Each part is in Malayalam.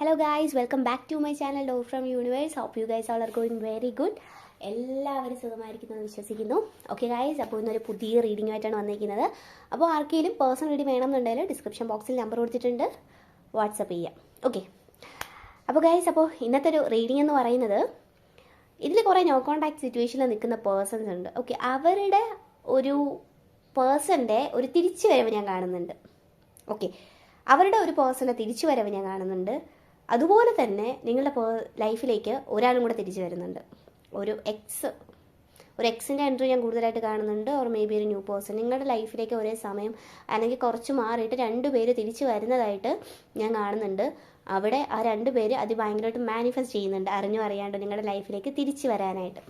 Hello guys welcome back to my channel dough from universe hope you guys all are going very good എല്ലാവരും സുഖമായിരിക്കുന്നു വിശ്വസിക്കുന്നു. ഓക്കെ ഗായ്സ് അപ്പോൾ ഇന്നൊരു പുതിയ റീഡിങ്ങുമായിട്ടാണ് വന്നിരിക്കുന്നത്. അപ്പോൾ ആർക്കെങ്കിലും പേഴ്സണൽ റീഡിംഗ് വേണമെന്നുണ്ടെങ്കിൽ ഡിസ്ക്രിപ്ഷൻ ബോക്സിൽ നമ്പർ കൊടുത്തിട്ടുണ്ട്. വാട്സപ്പ് ചെയ്യാം. ഓക്കെ അപ്പോൾ ഗായ്സ് അപ്പോൾ ഇന്നത്തെ ഒരു റീഡിംഗ് എന്ന് പറയുന്നത് ഇതിൽ കുറേ നോ കോണ്ടാക്ട് സിറ്റുവേഷനിൽ നിൽക്കുന്ന പേഴ്സൺസ് ഉണ്ട്. ഓക്കെ അവരുടെ ഒരു പേഴ്സന്റെ ഒരു തിരിച്ചു വരവ് ഞാൻ കാണുന്നുണ്ട്. ഓക്കെ അവരുടെ ഒരു പേഴ്സണെ തിരിച്ചു വരവ് ഞാൻ കാണുന്നുണ്ട്. അതുപോലെ തന്നെ നിങ്ങളുടെ ലൈഫിലേക്ക് ഒരാളും കൂടെ തിരിച്ചു വരുന്നുണ്ട്. ഒരു എക്സ് ഒരു എക്സിന്റെ എൻട്രി ഞാൻ കൂടുതലായിട്ട് കാണുന്നുണ്ട്. ഓർ മേ ബി ഒരു ന്യൂ പേഴ്സൺ നിങ്ങളുടെ ലൈഫിലേക്ക് ഒരേ സമയം അല്ലെങ്കിൽ കുറച്ച് മാറിയിട്ട് രണ്ട് പേര് തിരിച്ചു വരുന്നതായിട്ട് ഞാൻ കാണുന്നുണ്ട്. അവിടെ ആ രണ്ട് പേര് അത് ഭയങ്കരമായിട്ട് മാനിഫെസ്റ്റ് ചെയ്യുന്നുണ്ട്. അറിഞ്ഞു അറിയാണ്ട് നിങ്ങളുടെ ലൈഫിലേക്ക് തിരിച്ചു വരാനായിട്ട്.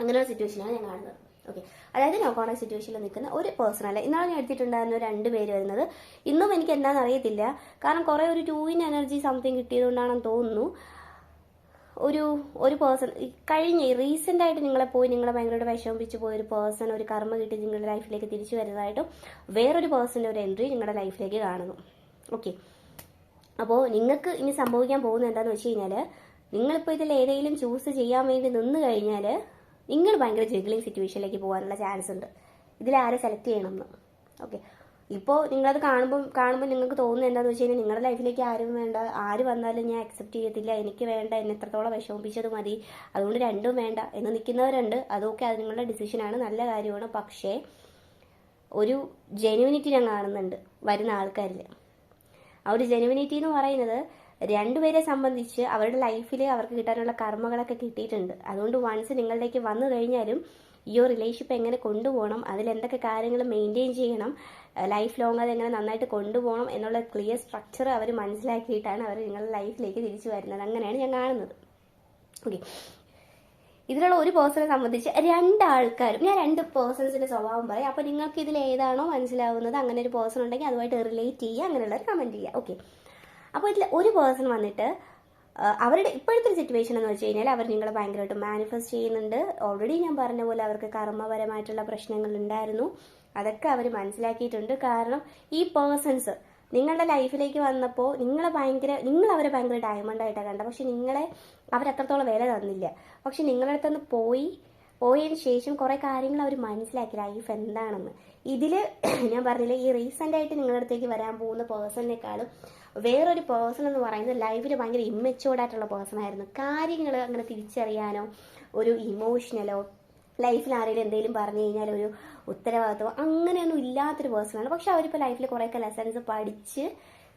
അങ്ങനെയുള്ള സിറ്റുവേഷനാണ് ഞാൻ കാണുന്നത്. ഓക്കെ അതായത് നോ കോൺടാക്ട് സിറ്റുവേഷനിൽ നിൽക്കുന്ന ഒരു പേഴ്സൺ അല്ല? ഞാൻ എടുത്തിട്ടുണ്ടായിരുന്ന രണ്ട് പേര് വരുന്നത്. ഇന്നും എനിക്ക് എന്താണെന്ന് അറിയത്തില്ല. കാരണം കുറേ ഒരു ടൂ ഇൻ എനർജി സംതിങ് കിട്ടിയതുകൊണ്ടാണെന്ന് തോന്നുന്നു. ഒരു ഒരു പേഴ്സൺ കഴിഞ്ഞ റീസെന്റ് ആയിട്ട് നിങ്ങളെ പോയി നിങ്ങളെ ഭയങ്കരമായിട്ട് വിഷമിപ്പിച്ച് പോയ ഒരു പേഴ്സൺ ഒരു കർമ്മ കിട്ടി നിങ്ങളുടെ ലൈഫിലേക്ക് തിരിച്ചു വരുന്നതായിട്ടും വേറൊരു പേഴ്സന്റെ ഒരു എൻട്രി നിങ്ങളുടെ ലൈഫിലേക്ക് കാണുന്നു. ഓക്കെ അപ്പോൾ നിങ്ങൾക്ക് ഇനി സംഭവിക്കാൻ പോകുന്നത് എന്താണെന്ന് വെച്ച് കഴിഞ്ഞാൽ നിങ്ങളിപ്പോൾ ഇതിൽ ഏതെങ്കിലും ചൂസ് ചെയ്യാൻ വേണ്ടി നിന്ന് കഴിഞ്ഞാൽ നിങ്ങൾ ഭയങ്കര ജഗ്ലിംഗ് സിറ്റുവേഷനിലേക്ക് പോകാനുള്ള ചാൻസ് ഉണ്ട്. ഇതിൽ ആരെ സെലക്ട് ചെയ്യണം എന്ന് ഓക്കെ ഇപ്പോൾ നിങ്ങളത് കാണുമ്പോൾ കാണുമ്പോൾ നിങ്ങൾക്ക് തോന്നുന്നത് എന്താണെന്ന് വെച്ച് കഴിഞ്ഞാൽ നിങ്ങളുടെ ലൈഫിലേക്ക് ആരും വേണ്ട ആര് വന്നാലും ഞാൻ അക്സെപ്റ്റ് ചെയ്യത്തില്ല എനിക്ക് വേണ്ട എന്നെ എത്രത്തോളം വിഷമിപ്പിച്ചത് മതി അതുകൊണ്ട് രണ്ടും വേണ്ട എന്ന് നിൽക്കുന്നവരുണ്ട്. അതൊക്കെ അത് നിങ്ങളുടെ ഡിസിഷനാണ് നല്ല കാര്യമാണ്. പക്ഷേ ഒരു ജെനുവിനിറ്റി ഞാൻ കാണുന്നുണ്ട് വരുന്ന ആൾക്കാരിൽ ആ ഒരു ജെനുവിനിറ്റി എന്ന് പറയുന്നത് രണ്ടുപേരെ സംബന്ധിച്ച് അവരുടെ ലൈഫിൽ അവർക്ക് കിട്ടാനുള്ള കർമ്മങ്ങളൊക്കെ കിട്ടിയിട്ടുണ്ട്. അതുകൊണ്ട് വൺസ് നിങ്ങളിലേക്ക് വന്നു കഴിഞ്ഞാലും ഈ ഒരു റിലേഷൻഷിപ്പ് എങ്ങനെ കൊണ്ടുപോകണം അതിൽ എന്തൊക്കെ കാര്യങ്ങൾ മെയിന്റെയിൻ ചെയ്യണം ലൈഫ് ലോങ് അത് എങ്ങനെ നന്നായിട്ട് കൊണ്ടുപോകണം എന്നുള്ള ക്ലിയർ സ്ട്രക്ചർ അവർ മനസ്സിലാക്കിയിട്ടാണ് അവർ നിങ്ങളുടെ ലൈഫിലേക്ക് തിരിച്ചു വരുന്നത്. അങ്ങനെയാണ് ഞാൻ കാണുന്നത്. ഓക്കെ ഇതിലുള്ള ഒരു പേഴ്സണെ സംബന്ധിച്ച് രണ്ടാൾക്കാരും ഞാൻ രണ്ട് പേഴ്സൺസിന്റെ സ്വഭാവം പറയാം. അപ്പോൾ നിങ്ങൾക്ക് ഇതിൽ ഏതാണോ മനസ്സിലാവുന്നത് അങ്ങനെ ഒരു പേഴ്സൺ ഉണ്ടെങ്കിൽ അതുമായിട്ട് റിലേറ്റ് ചെയ്യുക അങ്ങനെയുള്ളവർ കമന്റ് ചെയ്യുക. ഓക്കെ അപ്പോൾ ഇതിൽ ഒരു പേഴ്സൺ വന്നിട്ട് അവരുടെ ഇപ്പോഴത്തെ ഒരു സിറ്റുവേഷൻ എന്ന് വെച്ച് കഴിഞ്ഞാൽ അവർ നിങ്ങളെ ഭയങ്കരമായിട്ട് മാനിഫെസ്റ്റ് ചെയ്യുന്നുണ്ട്. ഓൾറെഡി ഞാൻ പറഞ്ഞ പോലെ അവർക്ക് കർമ്മപരമായിട്ടുള്ള പ്രശ്നങ്ങൾ ഉണ്ടായിരുന്നു. അതൊക്കെ അവർ മനസ്സിലാക്കിയിട്ടുണ്ട്. കാരണം ഈ പേഴ്സൺസ് നിങ്ങളുടെ ലൈഫിലേക്ക് വന്നപ്പോൾ നിങ്ങളെ ഭയങ്കര നിങ്ങൾ അവരെ ഭയങ്കര ഡയമണ്ട് ആയിട്ടാണ് കണ്ടത്. പക്ഷെ നിങ്ങളെ അവരത്രത്തോളം വില തന്നില്ല. പക്ഷെ നിങ്ങളുടെ അടുത്തുനിന്ന് പോയി പോയതിന് ശേഷം കുറേ കാര്യങ്ങൾ അവർ മനസ്സിലാക്കി. ലൈഫ് എന്താണെന്ന്. ഇതിൽ ഞാൻ പറഞ്ഞില്ല ഈ റീസെന്റ് ആയിട്ട് നിങ്ങളുടെ അടുത്തേക്ക് വരാൻ പോകുന്ന പേഴ്സണിനേക്കാളും വേറൊരു പേഴ്സൺ എന്ന് പറയുന്നത് ലൈഫിൽ ഭയങ്കര ഇമ്മച്ചോർഡായിട്ടുള്ള പേഴ്സൺ ആയിരുന്നു. കാര്യങ്ങൾ അങ്ങനെ തിരിച്ചറിയാനോ ഒരു ഇമോഷണലോ ലൈഫിൽ ആരെങ്കിലും എന്തെങ്കിലും പറഞ്ഞു കഴിഞ്ഞാൽ ഒരു ഉത്തരവാദിത്വം അങ്ങനെയൊന്നും ഇല്ലാത്തൊരു പേഴ്സണാണ് പക്ഷെ അവരിപ്പോൾ ലൈഫിൽ കുറേയൊക്കെ ലെസൺസ് പഠിച്ച്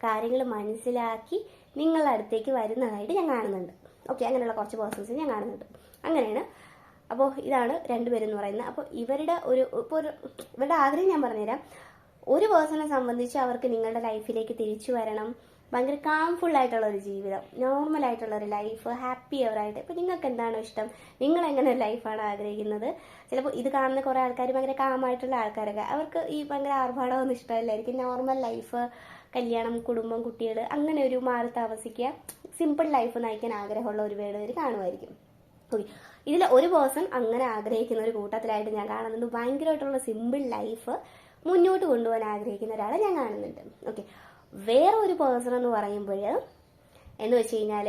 കാര്യങ്ങൾ മനസ്സിലാക്കി നിങ്ങളുടെ അടുത്തേക്ക് വരുന്നതായിട്ട് ഞാൻ കാണുന്നുണ്ട്. ഓക്കെ അങ്ങനെയുള്ള കുറച്ച് പേഴ്സൺസ് ഞാൻ കാണുന്നുണ്ട്. അങ്ങനെയാണ്. അപ്പോൾ ഇതാണ് രണ്ടുപേരെന്ന് പറയുന്നത്. അപ്പോൾ ഇവരുടെ ഒരു ഇപ്പോൾ ഒരു ഇവരുടെ ആഗ്രഹം ഞാൻ പറഞ്ഞുതരാം. ഒരു പേഴ്സണെ സംബന്ധിച്ച് അവർക്ക് നിങ്ങളുടെ ലൈഫിലേക്ക് തിരിച്ചു വരണം. ഭയങ്കര കാംഫുൾ ആയിട്ടുള്ള ഒരു ജീവിതം. നോർമൽ ആയിട്ടുള്ള ഒരു ലൈഫ് ഹാപ്പി ആയിട്ട്. ഇപ്പം നിങ്ങൾക്ക് എന്താണോ ഇഷ്ടം? നിങ്ങൾ എങ്ങനെ ഒരു ലൈഫാണ് ആഗ്രഹിക്കുന്നത്? ചിലപ്പോൾ ഇത് കാണുന്ന കുറേ ആൾക്കാർ ഭയങ്കര കാമായിട്ടുള്ള ആൾക്കാരൊക്കെ. അവർക്ക് ഈ ഭയങ്കര ആർഭാടമൊന്നും ഇഷ്ടമല്ലായിരിക്കും നോർമൽ ലൈഫ് കല്യാണം കുടുംബം കുട്ടികൾ അങ്ങനെ ഒരു മാറി താമസിക്കുക സിമ്പിൾ ലൈഫ് നയിക്കാൻ ആഗ്രഹമുള്ള ഒരു പേര് കാണുമായിരിക്കും. ഓക്കെ ഇതിൽ ഒരു പേഴ്സൺ അങ്ങനെ ആഗ്രഹിക്കുന്ന ഒരു കൂട്ടത്തിലായിട്ട് ഞാൻ കാണുന്നുണ്ട് ഭയങ്കരമായിട്ടുള്ള സിമ്പിൾ ലൈഫ് മുന്നോട്ട് കൊണ്ടുപോകാൻ ആഗ്രഹിക്കുന്ന ഒരാളെ ഞാൻ കാണുന്നുണ്ട്. ഓക്കെ വേറെ ഒരു പേഴ്സൺ എന്ന് പറയുമ്പോൾ എന്ന് വെച്ച് കഴിഞ്ഞാൽ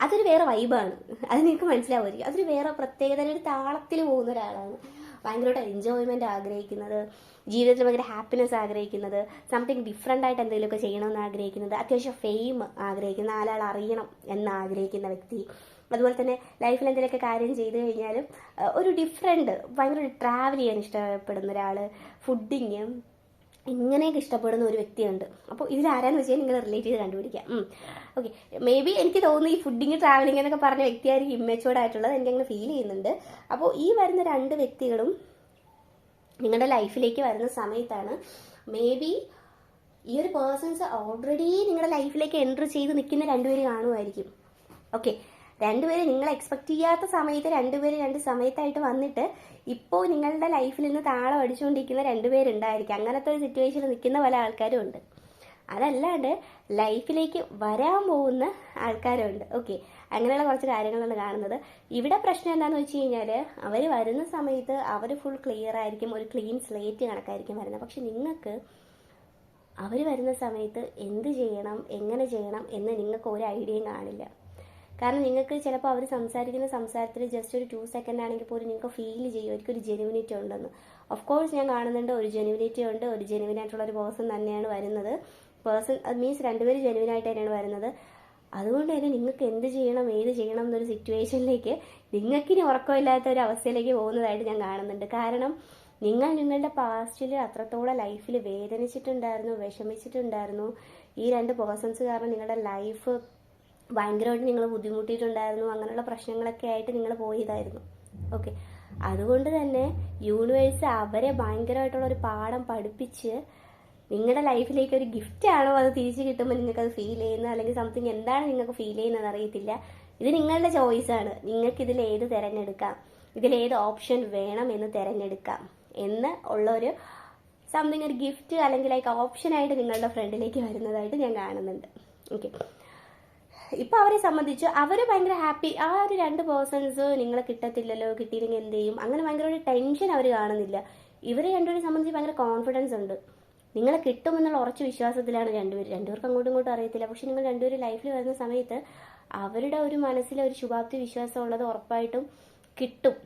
അതൊരു വേറെ വൈബാണ് അത് നിങ്ങൾക്ക് മനസ്സിലാവുമായിരിക്കും. അതൊരു വേറെ പ്രത്യേകത ഒരു താളത്തിൽ പോകുന്ന ഒരാളാണ്. ഭയങ്കരമായിട്ട് എൻജോയ്മെന്റ് ആഗ്രഹിക്കുന്നത് ജീവിതത്തിൽ ഭയങ്കര ഹാപ്പിനെസ് ആഗ്രഹിക്കുന്നത് സംതിങ് ഡിഫറെന്റ് ആയിട്ട് എന്തെങ്കിലുമൊക്കെ ചെയ്യണമെന്ന് ആഗ്രഹിക്കുന്നത് അത്യാവശ്യം ഫെയിം ആഗ്രഹിക്കുന്ന ആളാൾ അറിയണം എന്ന് ആഗ്രഹിക്കുന്ന വ്യക്തി. അതുപോലെ തന്നെ ലൈഫിൽ എന്തെങ്കിലുമൊക്കെ കാര്യം ചെയ്തു കഴിഞ്ഞാലും ഒരു ഡിഫറെന്റ് ഭയങ്കര ട്രാവൽ ചെയ്യാൻ ഇഷ്ടപ്പെടുന്ന ഒരാൾ ഫുഡിങ് ഇങ്ങനെയൊക്കെ ഇഷ്ടപ്പെടുന്ന ഒരു വ്യക്തിയുണ്ട്. അപ്പോൾ ഇതിലാരാന്ന് വെച്ചാൽ നിങ്ങൾ റിലേറ്റ് ചെയ്ത് കണ്ടുപിടിക്കാം. ഓക്കെ മേ ബി എനിക്ക് തോന്നുന്നു ഈ ഫുഡിങ് ട്രാവലിംഗ് എന്നൊക്കെ പറഞ്ഞ വ്യക്തിയായിരിക്കും ഇമ്മച്ചുവേർഡ് ആയിട്ടുള്ളത് എനിക്ക് അങ്ങനെ ഫീൽ ചെയ്യുന്നുണ്ട്. അപ്പോൾ ഈ വരുന്ന രണ്ട് വ്യക്തികളും നിങ്ങളുടെ ലൈഫിലേക്ക് വരുന്ന സമയത്താണ് മേ ബി ഈ ഒരു പേഴ്സൺസ് ഓൾറെഡി നിങ്ങളുടെ ലൈഫിലേക്ക് എൻട്രി ചെയ്ത് നിൽക്കുന്ന രണ്ടുപേര് കാണുമായിരിക്കും. ഓക്കെ രണ്ടുപേര് നിങ്ങൾ എക്സ്പെക്ട് ചെയ്യാത്ത സമയത്ത് രണ്ടുപേര് രണ്ട് സമയത്തായിട്ട് വന്നിട്ട് ഇപ്പോൾ നിങ്ങളുടെ ലൈഫിൽ നിന്ന് താളം അടിച്ചുകൊണ്ടിരിക്കുന്ന രണ്ടുപേരുണ്ടായിരിക്കും. അങ്ങനത്തെ ഒരു സിറ്റുവേഷനിൽ നിൽക്കുന്ന പല ആൾക്കാരും ഉണ്ട്. അതല്ലാണ്ട് ലൈഫിലേക്ക് വരാൻ പോകുന്ന ആൾക്കാരുണ്ട്. ഓക്കെ അങ്ങനെയുള്ള കുറച്ച് കാര്യങ്ങളാണ് കാണുന്നത്. ഇവിടെ പ്രശ്നം എന്താണെന്ന് വെച്ച് കഴിഞ്ഞാൽ അവർ വരുന്ന സമയത്ത് അവർ ഫുൾ ക്ലിയർ ആയിരിക്കും. ഒരു ക്ലീൻ സ്ലേറ്റ് കണക്കായിരിക്കും വരുന്നത്. പക്ഷെ നിങ്ങൾക്ക് അവർ വരുന്ന സമയത്ത് എന്ത് ചെയ്യണം എങ്ങനെ ചെയ്യണം എന്ന് നിങ്ങൾക്ക് ഒരു ഐഡിയയും കാണില്ല. കാരണം നിങ്ങൾക്ക് ചിലപ്പോൾ അവർ സംസാരിക്കുന്ന സംസാരത്തിൽ ജസ്റ്റ് ഒരു ടു സെക്കൻഡ് ആണെങ്കിൽ പോലും നിങ്ങൾക്ക് ഫീൽ ചെയ്യും. ഒരു ജെനുവിനിറ്റി ഉണ്ടെന്ന്. ഓഫ് കോഴ്സ് ഞാൻ കാണുന്നുണ്ട് ഒരു ജെനുവിനിറ്റി ഉണ്ട് ഒരു ജെനുവിൻ ആയിട്ടുള്ള ഒരു പേഴ്സൺ തന്നെയാണ് വരുന്നത്. പേഴ്സൺ മീൻസ് രണ്ടുപേരും ജെനുവിൻ ആയിട്ട് തന്നെയാണ് വരുന്നത്. അതുകൊണ്ട് തന്നെ നിങ്ങൾക്ക് എന്ത് ചെയ്യണം ഏത് ചെയ്യണം എന്നൊരു സിറ്റുവേഷനിലേക്ക് നിങ്ങൾക്കിനി ഉറക്കമില്ലാത്ത ഒരു അവസ്ഥയിലേക്ക് പോകുന്നതായിട്ട് ഞാൻ കാണുന്നുണ്ട്. കാരണം നിങ്ങൾ നിങ്ങളുടെ പാസ്റ്റിൽ അത്രത്തോളം ലൈഫിൽ വേദനിച്ചിട്ടുണ്ടായിരുന്നു വിഷമിച്ചിട്ടുണ്ടായിരുന്നു. ഈ രണ്ട് പേഴ്സൺസ് കാരണം നിങ്ങളുടെ ലൈഫ് ഭയങ്കരമായിട്ട് നിങ്ങൾ ബുദ്ധിമുട്ടിയിട്ടുണ്ടായിരുന്നു അങ്ങനെയുള്ള പ്രശ്നങ്ങളൊക്കെ ആയിട്ട് നിങ്ങൾ പോയതായിരുന്നു. ഓക്കെ അതുകൊണ്ട് തന്നെ യൂണിവേഴ്സ് അവരെ ഭയങ്കരമായിട്ടുള്ള ഒരു പാഠം പഠിപ്പിച്ച് നിങ്ങളുടെ ലൈഫിലേക്ക് ഒരു ഗിഫ്റ്റ് ആണോ അത് തിരിച്ചു കിട്ടുമ്പോൾ നിങ്ങൾക്ക് അത് ഫീൽ ചെയ്യുന്നത് അല്ലെങ്കിൽ സംതിങ് എന്താണ് നിങ്ങൾക്ക് ഫീൽ ചെയ്യുന്നത് അറിയത്തില്ല. ഇത് നിങ്ങളുടെ ആണ്. നിങ്ങൾക്ക് ഇതിൽ ഏത് തിരഞ്ഞെടുക്കാം? ഇതിൽ ഏത് ഓപ്ഷൻ വേണം എന്ന് തിരഞ്ഞെടുക്കാം. എന്ന് ഉള്ളൊരു സംതിങ് ഒരു ഗിഫ്റ്റ് അല്ലെങ്കിൽ ലൈക്ക് ഓപ്ഷനായിട്ട് നിങ്ങളുടെ ഫ്രണ്ടിലേക്ക് വരുന്നതായിട്ട് ഞാൻ കാണുന്നുണ്ട്. ഓക്കെ ഇപ്പൊ അവരെ സംബന്ധിച്ച് അവർ ഭയങ്കര ഹാപ്പി ആ ഒരു രണ്ട് പേഴ്സൺസ് നിങ്ങളെ കിട്ടത്തില്ലല്ലോ കിട്ടിയില്ലെങ്കിൽ എന്ത് ചെയ്യും? അങ്ങനെ ഭയങ്കര ഒരു ടെൻഷൻ അവർ കാണുന്നില്ല. ഇവരെ രണ്ടുപേരെ സംബന്ധിച്ച് ഭയങ്കര കോൺഫിഡൻസ് ഉണ്ട്. നിങ്ങളെ കിട്ടുമെന്നുള്ള ഉറച്ച വിശ്വാസത്തിലാണ് രണ്ടുപേരും രണ്ടുപേർക്ക് അങ്ങോട്ടും ഇങ്ങോട്ടും അറിയത്തില്ല. പക്ഷെ നിങ്ങൾ രണ്ടുപേരും ലൈഫിൽ വരുന്ന സമയത്ത് അവരുടെ ഒരു മനസ്സിലെ ഒരു ശുഭാപ്തി വിശ്വാസം ഉള്ളത് ഉറപ്പായിട്ടും കിട്ടും.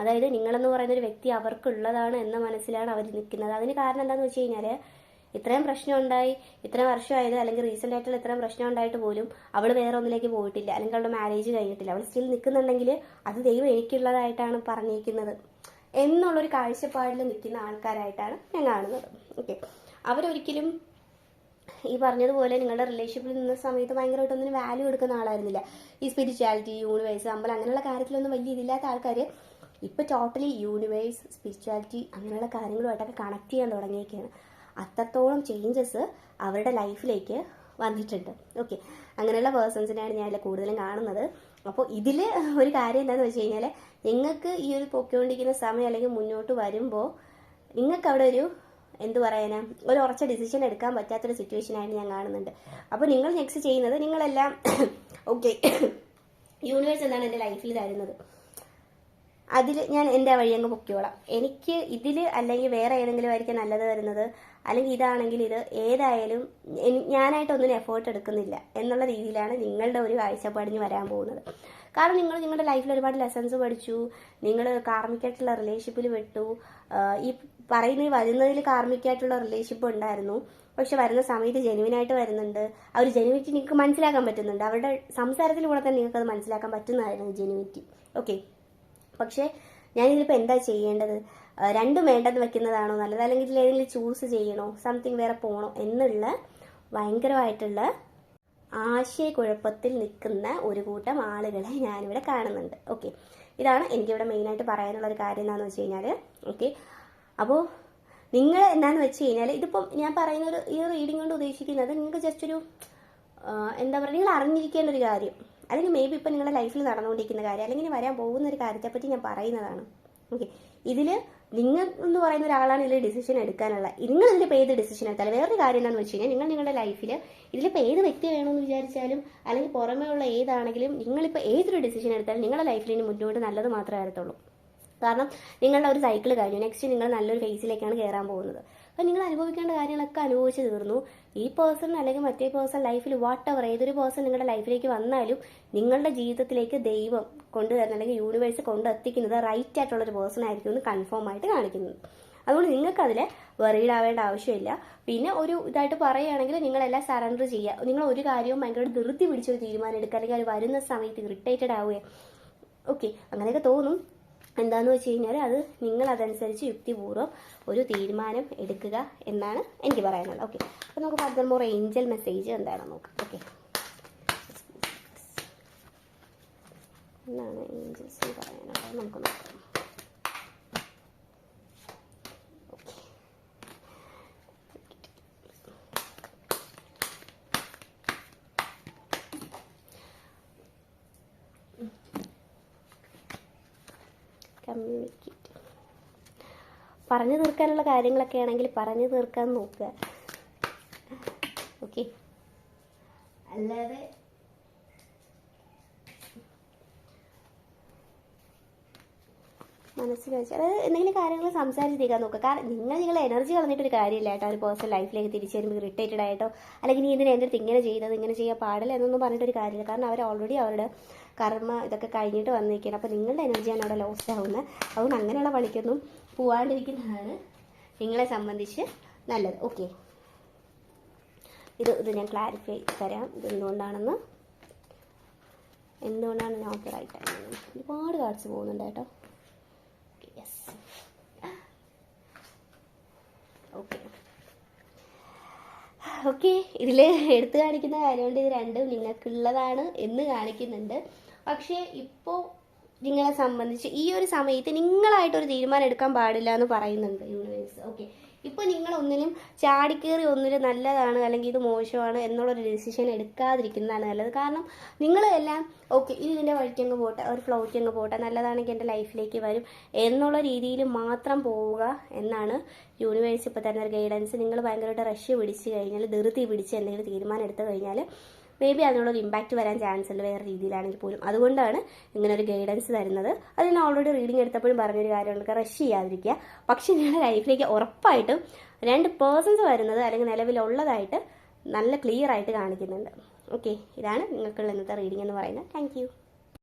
അതായത് നിങ്ങളെന്ന് പറയുന്ന ഒരു വ്യക്തി അവർക്കുള്ളതാണ് എന്ന മനസ്സിലാണ് അവർ നിൽക്കുന്നത്. അതിന് കാരണം എന്താണെന്ന് വെച്ച് കഴിഞ്ഞാൽ ഇത്രയും പ്രശ്നം ഉണ്ടായി ഇത്രയും വർഷമായത് അല്ലെങ്കിൽ റീസെന്റ് ആയിട്ടുള്ള ഇത്രയും പ്രശ്നം ഉണ്ടായിട്ട് പോലും അവൾ വേറെ ഒന്നിലേക്ക് പോയിട്ടില്ല. അല്ലെങ്കിൽ അവളുടെ മാരേജ് കഴിഞ്ഞിട്ടില്ല. അവൾ സ്റ്റിൽ നിൽക്കുന്നുണ്ടെങ്കിൽ അത് ദൈവം എനിക്കുള്ളതായിട്ടാണ് പറഞ്ഞിരിക്കുന്നത്. എന്നുള്ളൊരു കാഴ്ചപ്പാടിൽ നിൽക്കുന്ന ആൾക്കാരായിട്ടാണ് ഞാൻ കാണുന്നത്. ഓക്കെ അവരൊരിക്കലും ഈ പറഞ്ഞതുപോലെ നിങ്ങളുടെ റിലേഷൻഷിപ്പിൽ നിന്ന സമയത്ത് ഭയങ്കരമായിട്ട് ഒന്നിനും വാല്യൂ കൊടുക്കുന്ന ആളായിരുന്നില്ല. ഈ സ്പിരിച്വാലിറ്റി യൂണിവേഴ്സ് അമ്പലം അങ്ങനെയുള്ള കാര്യത്തിലൊന്നും വലിയ ഇതില്ലാത്ത ആൾക്കാർ ഇപ്പോൾ ടോട്ടലി യൂണിവേഴ്സ് സ്പിരിച്വാലിറ്റി അങ്ങനെയുള്ള കാര്യങ്ങളുമായിട്ടൊക്കെ കണക്ട് ചെയ്യാൻ തുടങ്ങിയൊക്കെയാണ് അത്രത്തോളം ചേഞ്ചസ് അവരുടെ ലൈഫിലേക്ക് വന്നിട്ടുണ്ട്. ഓക്കെ അങ്ങനെയുള്ള പേഴ്സൺസിനെയാണ് ഞാൻ കൂടുതലും കാണുന്നത്. അപ്പോൾ ഇതിൽ ഒരു കാര്യം എന്താണെന്ന് വെച്ച് കഴിഞ്ഞാൽ നിങ്ങൾക്ക് ഈ ഒരു പൊക്കോണ്ടിരിക്കുന്ന സമയം അല്ലെങ്കിൽ മുന്നോട്ട് വരുമ്പോൾ നിങ്ങൾക്ക് അവിടെ ഒരു എന്ത് പറയാനാ ഒരു ഉറച്ച ഡിസിഷൻ എടുക്കാൻ പറ്റാത്തൊരു സിറ്റുവേഷൻ ആയിട്ട് ഞാൻ കാണുന്നുണ്ട്. അപ്പോൾ നിങ്ങൾ നെക്സ്റ്റ് ചെയ്യുന്നത് നിങ്ങളെല്ലാം ഓക്കെ യൂണിവേഴ്സ് എന്താണ് എന്റെ ലൈഫിൽ തരുന്നത്. അതിൽ ഞാൻ എന്റെ വഴി അങ്ങ് പൊക്കിയോളാം എനിക്ക് ഇതിൽ അല്ലെങ്കിൽ വേറെ ഏതെങ്കിലും ആയിരിക്കും നല്ലത് വരുന്നത് അല്ലെങ്കിൽ ഇതാണെങ്കിൽ ഇത് ഏതായാലും ഞാനായിട്ടൊന്നും എഫേർട്ട് എടുക്കുന്നില്ല എന്നുള്ള രീതിയിലാണ് നിങ്ങളുടെ ഒരു കാഴ്ചപ്പാടിന് വരാൻ പോകുന്നത്. കാരണം നിങ്ങൾ നിങ്ങളുടെ ലൈഫിൽ ഒരുപാട് ലെസൺസ് പഠിച്ചു. നിങ്ങൾ കാർമിക്കായിട്ടുള്ള റിലേഷൻഷിപ്പിൽ വിട്ടു ഈ പറയുന്ന വരുന്നതിൽ കാർമിക്കായിട്ടുള്ള റിലേഷൻഷിപ്പ് ഉണ്ടായിരുന്നു. പക്ഷെ വരുന്ന സമയത്ത് ജെനുവിനായിട്ട് വരുന്നുണ്ട്. ഒരു ജെനുവിറ്റി നിങ്ങൾക്ക് മനസ്സിലാക്കാൻ പറ്റുന്നുണ്ട്. അവരുടെ സംസാരത്തിലൂടെ തന്നെ നിങ്ങൾക്ക് അത് മനസ്സിലാക്കാൻ പറ്റുന്നതായിരുന്നു ജെനുവിറ്റി ഓക്കെ പക്ഷേ ഞാനിതിലിപ്പോൾ എന്താ ചെയ്യേണ്ടത്? രണ്ടും വേണ്ടെന്ന് വെക്കുന്നതാണോ നല്ലത്? അല്ലെങ്കിൽ ഇതിൽ ഏതെങ്കിലും ചൂസ് ചെയ്യണോ? സംതിങ് വേറെ പോകണോ എന്നുള്ള ഭയങ്കരമായിട്ടുള്ള ആശയക്കുഴപ്പത്തിൽ നിൽക്കുന്ന ഒരു കൂട്ടം ആളുകളെ ഞാനിവിടെ കാണുന്നുണ്ട്. ഓക്കെ ഇതാണ് എനിക്കിവിടെ മെയിനായിട്ട് പറയാനുള്ള ഒരു കാര്യം എന്താണെന്ന് വെച്ച് കഴിഞ്ഞാൽ ഓക്കെ അപ്പോൾ നിങ്ങൾ എന്താണെന്ന് വെച്ച് കഴിഞ്ഞാൽ ഇതിപ്പം ഞാൻ പറയുന്ന ഒരു ഈ റീഡിംഗ് കൊണ്ട് ഉദ്ദേശിക്കുന്നത് നിങ്ങൾക്ക് ജസ്റ്റ് ഒരു എന്താ പറയുക നിങ്ങൾ അറിഞ്ഞിരിക്കേണ്ട ഒരു കാര്യം. അല്ലെങ്കിൽ മേ ബി ഇപ്പം നിങ്ങളുടെ ലൈഫിൽ നടന്നുകൊണ്ടിരിക്കുന്ന കാര്യം അല്ലെങ്കിൽ വരാൻ പോകുന്ന ഒരു കാര്യത്തെപ്പറ്റി ഞാൻ പറയുന്നതാണ്. ഓക്കെ ഇതിൽ നിങ്ങൾ എന്ന് പറയുന്ന ഒരാളാണ് ഇതിൽ ഡിസിഷൻ എടുക്കാനുള്ള. നിങ്ങൾ ഇതിൽ ഇപ്പോൾ ഏത് ഡിസിഷൻ എടുത്താലും വേറൊരു കാര്യം എന്താണെന്ന് വെച്ച് കഴിഞ്ഞാൽ നിങ്ങൾ നിങ്ങളുടെ ലൈഫിൽ ഇതിലിപ്പോൾ ഏത് വ്യക്തി വേണമെന്ന് വിചാരിച്ചാലും അല്ലെങ്കിൽ പുറമേ ഉള്ള ഏതാണെങ്കിലും നിങ്ങളിപ്പോൾ ഏതൊരു ഡിസിഷൻ എടുത്താലും നിങ്ങളുടെ ലൈഫിൽ ഇനി മുന്നോട്ട് നല്ലത് മാത്രമേ വരത്തുള്ളൂ. കാരണം നിങ്ങളുടെ ഒരു സൈക്കിൾ കഴിഞ്ഞു. നെക്സ്റ്റ് നിങ്ങൾ നല്ലൊരു ഫേസിലേക്കാണ് കയറാൻ പോകുന്നത്. അപ്പം നിങ്ങൾ അനുഭവിക്കേണ്ട കാര്യങ്ങളൊക്കെ അനുഭവിച്ച് തീർന്നു. ഈ പേഴ്സൺ അല്ലെങ്കിൽ മറ്റേ പേഴ്സൺ ലൈഫിൽ വാട്ട് എവർ ഏതൊരു പേഴ്സൺ നിങ്ങളുടെ ലൈഫിലേക്ക് വന്നാലും നിങ്ങളുടെ ജീവിതത്തിലേക്ക് ദൈവം കൊണ്ടുവരുന്ന അല്ലെങ്കിൽ യൂണിവേഴ്സ് കൊണ്ടെത്തിക്കുന്നത് റൈറ്റ് ആയിട്ടുള്ള ഒരു പേഴ്സൺ ആയിരിക്കും എന്ന് കൺഫേം ആയിട്ട് കാണിക്കുന്നത് അതുകൊണ്ട് നിങ്ങൾക്ക് അതിൽ വെറീഡ് ആവേണ്ട ആവശ്യമില്ല. പിന്നെ ഒരു ഇതായിട്ട് പറയുകയാണെങ്കിൽ നിങ്ങളെല്ലാം സറണ്ടർ ചെയ്യുക. നിങ്ങൾ ഒരു കാര്യവും ഭയങ്കര ധൃതി പിടിച്ചൊരു തീരുമാനം എടുക്കുക. അല്ലെങ്കിൽ അത് വരുന്ന സമയത്ത് ഇറിറ്റേറ്റഡ് ആവുക ഓക്കെ അങ്ങനെയൊക്കെ തോന്നും. എന്താന്ന് വെച്ച് കഴിഞ്ഞാൽ അത് നിങ്ങൾ അതനുസരിച്ച് യുക്തിപൂർവം ഒരു തീരുമാനം എടുക്കുക എന്നാണ് എനിക്ക് പറയാനുള്ളത്. ഓക്കെ അപ്പോൾ നമുക്ക് മോർ ഏഞ്ചൽ മെസ്സേജ് എന്താണെന്ന് നോക്കാം. ഓക്കെ എന്നാണ് ഏഞ്ചൽസ് പറയാനുള്ളത്? നമുക്ക് നോക്കാം. കമ്മ്യൂണിക്കേറ്റ് പറഞ്ഞു തീർക്കാനുള്ള കാര്യങ്ങളൊക്കെ ആണെങ്കിൽ പറഞ്ഞു തീർക്കാൻ നോക്കുക. ഓക്കെ അല്ലാതെ മനസ്സിൽ വെച്ച് അതായത് എന്തെങ്കിലും കാര്യങ്ങൾ സംസാരിച്ച് തീർക്കാൻ നോക്കുക കാരണം നിങ്ങൾ നിങ്ങളെ എനർജി കളഞ്ഞിട്ടൊരു കാര്യമില്ല കേട്ടോ. ഒരു പേഴ്സൺ ലൈഫിലേക്ക് തിരിച്ചു വരുമ്പോൾ ഇറിറ്റേറ്റഡ് ആയിട്ടോ അല്ലെങ്കിൽ നീ ഇതിന് എന്റെ ഇങ്ങനെ ചെയ്തത് ഇങ്ങനെ ചെയ്യാൻ പാടില്ല എന്നൊന്നും പറഞ്ഞിട്ടൊരു കാര്യമില്ല. കാരണം അവർ ഓൾറെഡി അവരുടെ കർമ്മ ഇതൊക്കെ കഴിഞ്ഞിട്ട് വന്നിരിക്കുകയാണ്. അപ്പോൾ നിങ്ങളുടെ എനർജിയാണ് അവിടെ ലോസ് ആവുന്നത്. അതുകൊണ്ട് അങ്ങനെയുള്ള പണിക്കൊന്നും പോവാണ്ടിരിക്കുന്നതാണ് നിങ്ങളെ സംബന്ധിച്ച് നല്ലത്. ഓക്കെ ഇത് ഇത് ഞാൻ ക്ലാരിഫൈ തരാം. ഇത് എന്തുകൊണ്ടാണെന്ന്? എന്തുകൊണ്ടാണ് ഞാൻ ഓക്കെ റൈറ്റ് ആയത് ഒരുപാട് കാർഡ്സ് പോകുന്നുണ്ട് കേട്ടോ. യെസ് ഓക്കെ ഓക്കെ ഇതിൽ എടുത്തു കാണിക്കുന്ന കാര്യമുണ്ട്. ഇത് രണ്ടും നിങ്ങൾക്കുള്ളതാണ് എന്ന് കാണിക്കുന്നുണ്ട്. പക്ഷേ ഇപ്പോൾ നിങ്ങളെ സംബന്ധിച്ച് ഈ ഒരു സമയത്ത് നിങ്ങളായിട്ടൊരു തീരുമാനം എടുക്കാൻ പാടില്ല എന്ന് പറയുന്നുണ്ട് യൂണിവേഴ്സ് ഓക്കെ ഇപ്പോൾ നിങ്ങൾ ഒന്നിലും ചാടിക്കേറി ഒന്നിലും നല്ലതാണ് അല്ലെങ്കിൽ ഇത് മോശമാണ് എന്നുള്ളൊരു ഡിസിഷൻ എടുക്കാതിരിക്കുന്നതാണ് നല്ലത്. കാരണം നിങ്ങൾ എല്ലാം ഓക്കെ ഇത് ഇതിന്റെ വഴിക്കങ്ങ് പോട്ടെ ഒരു ഫ്ലോയ്ക്ക് അങ്ങ് പോട്ടെ നല്ലതാണെങ്കിൽ എന്റെ ലൈഫിലേക്ക് വരും എന്നുള്ള രീതിയിൽ മാത്രം പോവുക എന്നാണ് യൂണിവേഴ്സ് ഇപ്പോൾ തരുന്ന ഒരു ഗൈഡൻസ് നിങ്ങൾ ഭയങ്കരമായിട്ട് റഷ് പിടിച്ച് കഴിഞ്ഞാൽ ധൃതി പിടിച്ച് എന്തെങ്കിലും തീരുമാനം എടുത്തു കഴിഞ്ഞാൽ മേ ബി അതിനുള്ളൊരു ഇമ്പാക്റ്റ് വരാൻ ചാൻസ് ഉണ്ട് വേറെ രീതിയിലാണെങ്കിൽ പോലും. അതുകൊണ്ടാണ് ഇങ്ങനെ ഒരു ഗൈഡൻസ് തരുന്നത്. അത് ഞാൻ ഓൾറെഡി റീഡിംഗ് എടുത്തപ്പോഴും പറഞ്ഞൊരു കാര്യമുണ്ട്. റഷ് ചെയ്യാതിരിക്കുക. പക്ഷേ നിങ്ങളുടെ ലൈഫിലേക്ക് ഉറപ്പായിട്ടും രണ്ട് പേഴ്സൺസ് വരുന്നത് അല്ലെങ്കിൽ നിലവിലുള്ളതായിട്ട് നല്ല ക്ലിയർ ആയിട്ട് കാണിക്കുന്നുണ്ട്. ഓക്കെ ഇതാണ് നിങ്ങൾക്കുള്ള ഇന്നത്തെ റീഡിംഗ് എന്ന് പറയുന്നത്. താങ്ക്